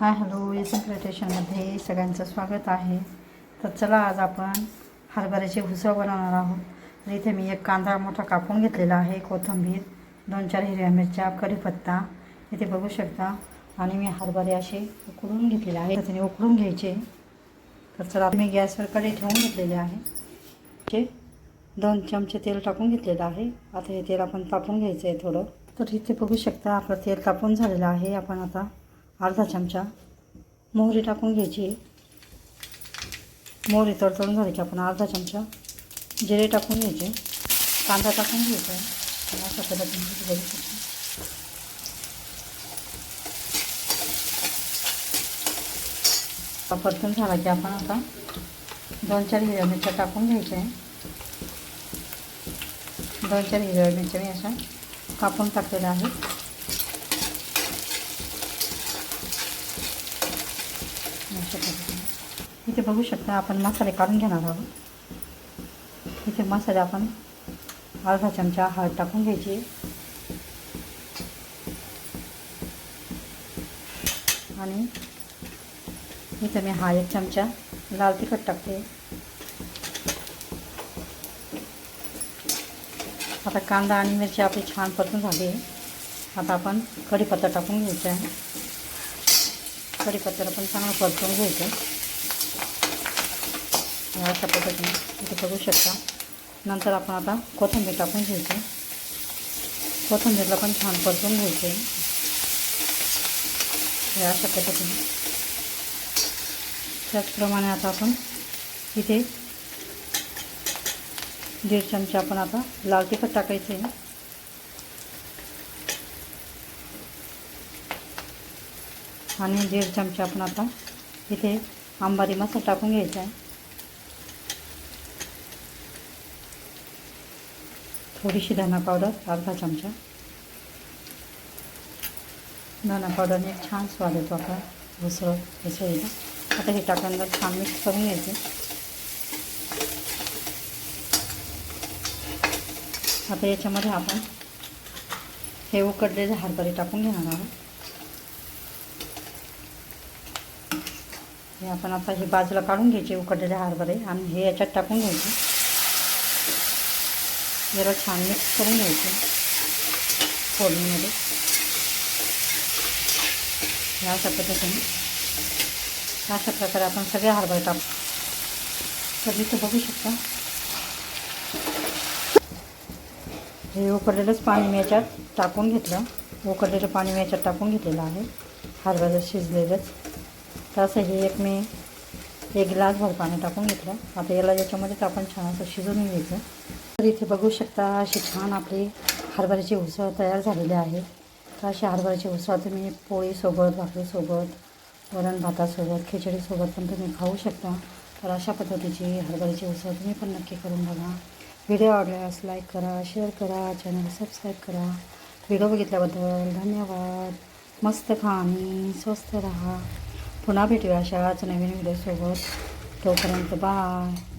Hi hello. S क्रिएटेशनमध्ये सगळ्यांचं स्वागत आहे. तर चला आज आपण हरभऱ्याची उसळ बनवणार आहोत. तर इथे मी एक कांदा मोठा कापून घेतलेला आहे कोथिंबीर दोन चार हिरव्या मिरच्या कढीपत्ता. इथे बघू शकता. आणि मी हरभरे असे उकडून घेतलेले आहे त्याने उकडून घ्यायचे. तर चला मी गॅसवर कडे ठेवून घेतलेले आहे. ते दोन चमचे तेल टाकून घेतलेलं आहे. आता हे तेल आपण तापून घ्यायचं आहे थोडं. तर इथे बघू शकता आपलं तेल तापून झालेलं आहे. आपण आता अर्धा चमचा मोहरी टाकून घ्यायची. मोहरी तडतडून झाली की आपण अर्धा चमचा जिरे टाकून घ्यायचे. कांदा टाकून घ्यायचा. आहे अशा पद्धतीने बघू परतून झाला की आपण आता दोन चार हिरव्या मिरच्या टाकून घ्यायच्या आहे दोन चार हिरव्या मिरच्या मी अशा कापून टाकलेल्या आहेत. अशा पद्धतीने. इथे बघू शकता आपण मसाले काढून घेणार आहोत. इथे मसाले आपण अर्धा चमचा हळद टाकून घ्यायची. आणि इथे मी हा एक चमचा लाल तिखट टाकते. आता कांदा आणि मिरची आपली छान परतून झाली. आहे आता आपण कढीपत्ता टाकून घ्यायचा आहे. कढीपत्त्याला पण चांगलं परतून घ्यायचं. या अशा पद्धतीने इथे बघू शकता. नंतर आपण आता कोथिंबीर टाकून घ्यायची. कोथिंबीरला पण छान परतून घ्यायचे. या अशा पद्धतीने. त्याचप्रमाणे आता आपण इथे दीड चमचे आपण आता लाल तिखट टाकायचं. आणि दीड चमचा आपण आता इथे आंबारी मसाला टाकून घ्यायचा आहे. थोडीशी धना पावडर अर्धा चमचा. धना पावडरने छान स्वाद येतो आपला घुसळ उसळीला आता हे टाकल्यानंतर छान मिक्स करून घ्यायचे. आता याच्यामध्ये आपण हे उकडलेले हरभरे टाकून घेणार आहोत. हे आपण आता हे बाजूला काढून घ्यायचे उकडलेले हरभरे. आणि हे याच्यात टाकून घ्यायचे. जरा छान मिक्स करून घ्यायचे. फोडणीमध्ये. ह्या अशा पद्धतीने. अशा प्रकारे आपण सगळे हरभरे टाकू. तर इथं बघू शकता. हे उकडलेलंच पाणी मी याच्यात टाकून घेतलं. उकडलेलं पाणी मी याच्यात टाकून घेतलेलं आहे. हरभऱ्या शिजलेलंच. तर असं हे एक मी एक ग्लास भर पाणी टाकून घेतलं. आता याला याच्यामध्येच आपण छान असं शिजवून घ्यायचं. तर इथे बघू शकता अशी छान आपली हरभऱ्याची उसळ तयार झालेली आहे. तर अशी हरभऱ्याची उसळ तुम्ही पोळीसोबत भाकरीसोबत वरण भातासोबत खिचडीसोबत पण तुम्ही खाऊ शकता. तर अशा पद्धतीची हरभऱ्याची उसळ तुम्ही पण नक्की करून बघा. व्हिडिओ आवडल्यास लाईक करा शेअर करा चॅनल सबस्क्राईब करा. व्हिडिओ बघितल्याबद्दल धन्यवाद. मस्त खा आणि स्वस्त राहा. पुन्हा भेटूया अशाच नवीन व्हिडिओसोबत तोपर्यंत बाय